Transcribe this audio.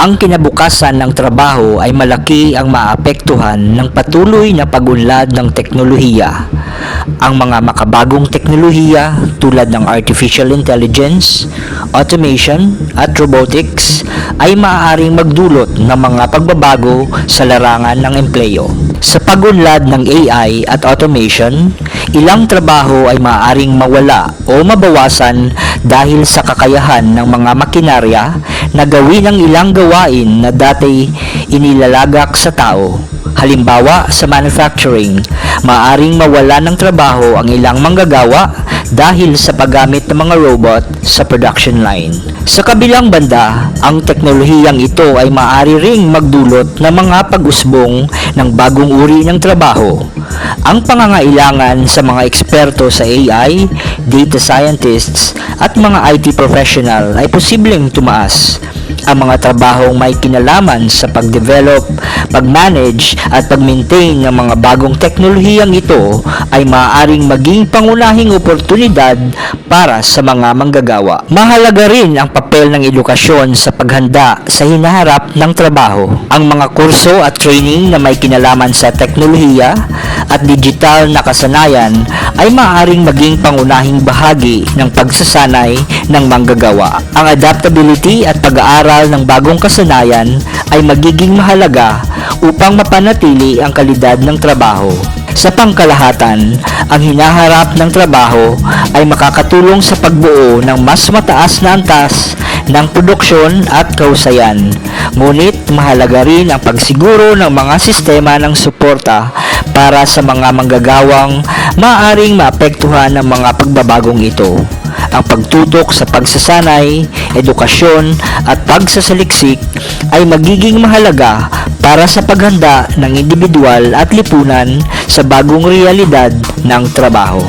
ang kinabukasan ng trabaho ay malaki ang maapektuhan ng patuloy na pagunlad ng teknolohiya. Ang mga makabagong teknolohiya tulad ng artificial intelligence, automation at robotics ay maaaring magdulot ng mga pagbabago sa larangan ng empleyo. Sa pagunlad ng AI at automation, ilang trabaho ay maaaring mawala o mabawasan dahil sa kakayahan ng mga makinarya na gawin ang ilang gawain na dati inilalagak sa tao. Halimbawa, sa manufacturing, maaring mawala ng trabaho ang ilang manggagawa dahil sa paggamit ng mga robot sa production line. Sa kabilang banda, ang teknolohiyang ito ay maaari ring magdulot ng mga pag-usbong ng bagong uri ng trabaho. Ang pangangailangan sa mga eksperto sa AI, data scientists, at mga IT professional ay posibleng tumaas ang mga trabahong may kinalaman sa pag-develop, pag-manage at pag-maintain ng mga bagong teknolohiyang ito ay maaaring maging pangunahing oportunidad para sa mga manggagawa. Mahalaga rin ang papel ng edukasyon sa paghanda sa hinaharap ng trabaho. Ang mga kurso at training na may kinalaman sa teknolohiya at digital na kasanayan ay maaaring maging pangunahing bahagi ng pagsasanay ng manggagawa. Ang adaptability at pag-aaral ng bagong kasanayan ay magiging mahalaga upang mapanatili ang kalidad ng trabaho. Sa pangkalahatan, ang hinaharap ng trabaho ay makakatulong sa pagbuo ng mas mataas na antas ng produksyon at kausayan. Ngunit mahalaga rin ang pagsiguro ng mga sistema ng suporta para sa mga manggagawang maaring maapektuhan ng mga pagbabagong ito. Ang pagtutok sa pagsasanay, edukasyon at pagsasaliksik ay magiging mahalaga para sa paghanda ng individual at lipunan sa bagong realidad ng trabaho.